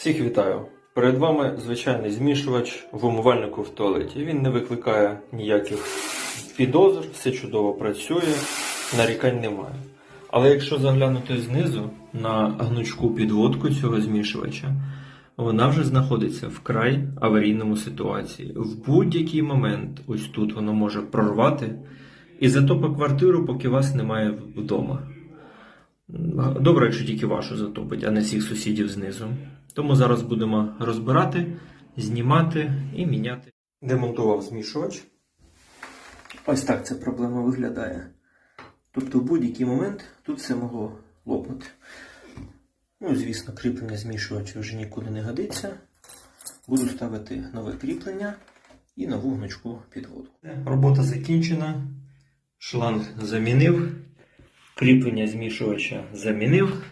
Всіх вітаю! Перед вами звичайний змішувач в умивальнику в туалеті. Він не викликає ніяких підозр, все чудово працює, нарікань немає. Але якщо заглянути знизу на гнучку підводку цього змішувача, вона вже знаходиться в край аварійному ситуації. В будь-який момент ось тут воно може прорвати і затопить квартиру, поки вас немає вдома. Добре, якщо тільки вашу затопить, а не всіх сусідів знизу. Тому зараз будемо розбирати, знімати і міняти. Демонтував змішувач. Ось так ця проблема виглядає. Тобто в будь-який момент тут все могло лопнути. Ну, звісно, кріплення змішувача вже нікуди не годиться. Буду ставити нове кріплення і нову гнучку підводку. Робота закінчена. Шланг замінив. Кріплення змішувача замінив.